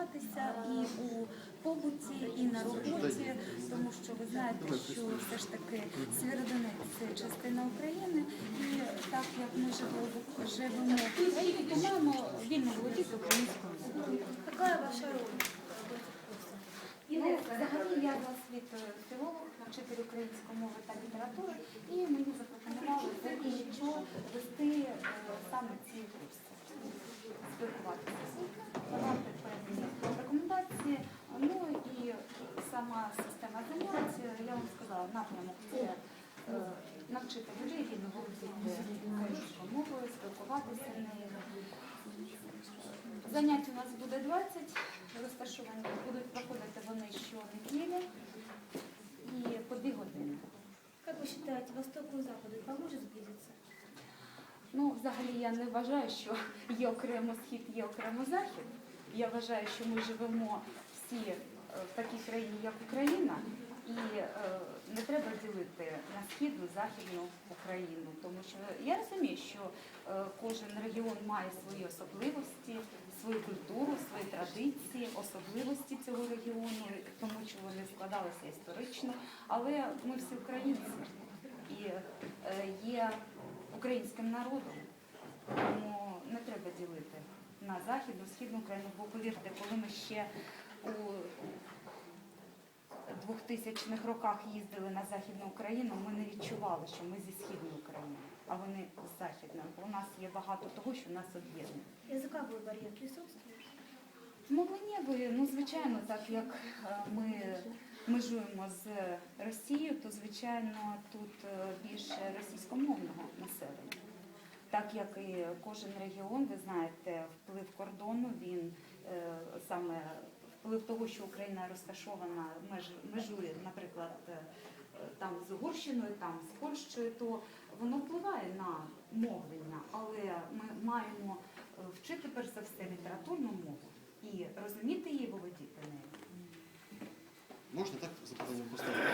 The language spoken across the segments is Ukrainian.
спілкуватися і у побуті, і на роботі, тому що ви знаєте, що все ж таки Сєвєродонецьк – це частина України, і так як ми живемо, то маємо вільно володіти українською мовою. Какая ваша роль? Ну, взагалі я за освітою філолог, вчитель української мови та літератури, і мені запропонували за нічого вести е, саме ці курси, спілкуватися. Давати певні рекомендації. Ну і сама система занять, я вам напрямок це е, навчити людей вільно володіти українською мовою, спілкуватися нею. Занять у нас буде 20, розташовані будуть проходити вони щонеділі і по дві години. Как вы считаете, Восток и Запад поможет сблизиться? Ну, взагалі я не вважаю, що є окремо схід, є окремо захід. Я вважаю, що ми живемо всі е, в такій країні, як Україна, і е, не треба ділити на східну, західну Україну, тому що я розумію, що е, кожен регіон має свої особливості, свою культуру, свої традиції, особливості цього регіону, тому що вони складалися історично. Але ми всі українці і е, є українським народом, тому не треба ділити на західну, східну Україну, бо повірте, коли ми ще у 2000-х роках їздили на Західну Україну, ми не відчували, що ми зі східної України, а вони з західної. Бо у нас є багато того, що нас об'єднує. Языковой барьер присутствует? Могли ну звичайно, так як е, ми межуємо з Росією, то звичайно тут е, більше російськомовного населення. Так як і кожен регіон, ви знаєте, вплив кордону, він е, саме вплив того, що Україна розташована, меж, межує, наприклад, е, там з Угорщиною, там з Польщею, то воно впливає на мовлення, але ми маємо е, вчити перш за все літературну мову і розуміти її, володіти нею. Можна так запитання поставити?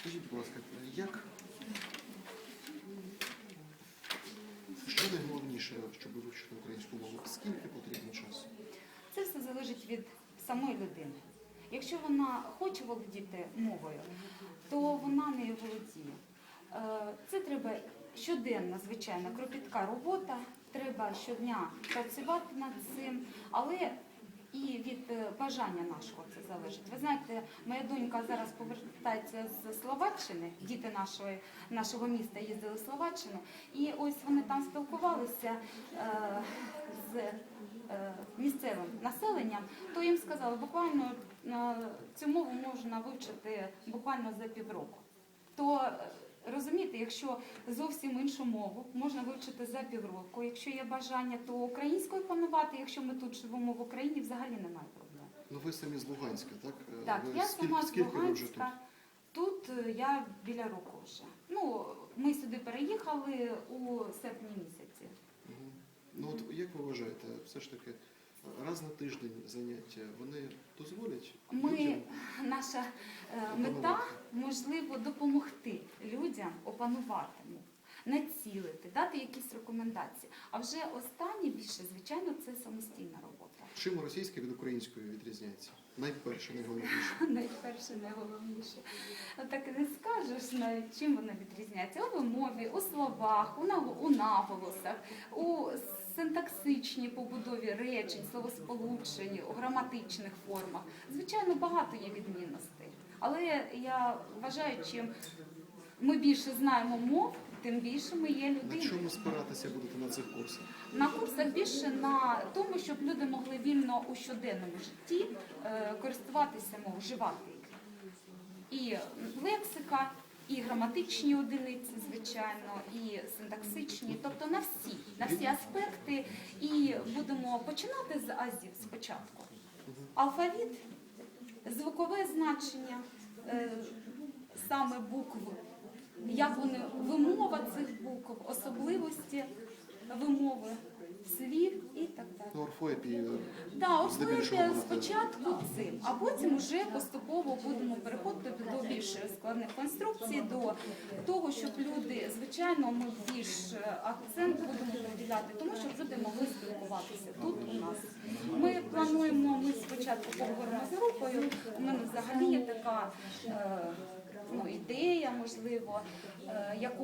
Скажіть, будь ласка, як що найголовніше, щоб вивчити українську мову? Скільки потрібно часу? Залежить від самої людини. Якщо вона хоче володіти мовою, то вона нею володіє. Е, Це треба щоденна, звичайно, кропітка робота, треба щодня працювати над цим, але і від е, бажання нашого це залежить. Ви знаєте, моя донька зараз повертається з Словаччини, діти нашої, нашого міста їздили в Словаччину, і ось вони там спілкувалися е, з е, місцевим населенням, то їм сказали, буквально е, цю мову можна вивчити буквально за півроку. То е, розумієте, якщо зовсім іншу мову можна вивчити за півроку, якщо є бажання, то українською панувати, якщо ми тут живемо в Україні, взагалі немає проблем. Ну ви самі з Луганська, так? Е, Так, ви я скільки, сама з скільки ви вже тут? Луганська. Тут е, я біля року вже. Ну, ми сюди переїхали у серпні місяці. Мгм. Ну от як ви вважаєте, все ж таки раз на тиждень заняття вони дозволять Ми? Наша е, мета, можливо, допомогти людям опанувати націлити, дати якісь рекомендації. А вже останнє більше, звичайно, це самостійна робота. Чим російська від української відрізняється? Найперше, найголовніше. Найперше, найголовніше. Ну, Так і не скажеш, навіть, чим вона відрізняється. У вимові, у словах, у наголосах, у синтаксичній побудові речень, словосполученні, у граматичних формах. Звичайно, багато є відмінностей. Але я вважаю, чим ми більше знаємо мов, тим більше ми є На чому спиратися будете на цих курсах? На курсах більше на тому, щоб люди могли вільно у щоденному житті е, користуватися мовою, вживати. І лексика, і граматичні одиниці, звичайно, і синтаксичні, тобто на всі, на всі аспекти. І будемо починати з азів спочатку. Алфавіт, звукове значення, е, саме букв, як вони, вимова цих букв, особливості вимови, слів і так далі. Ну, орфоепія. Так, здебільшого спочатку цим, а потім вже поступово будемо переходити більш складних конструкцій, до того, щоб люди, звичайно, ми більш акцент будемо приділяти, тому щоб люди могли спілкуватися тут у нас. Ми плануємо. плануємо, ми спочатку поговоримо з групою. У мене взагалі є така е, ну, ідея, можливо, е, яку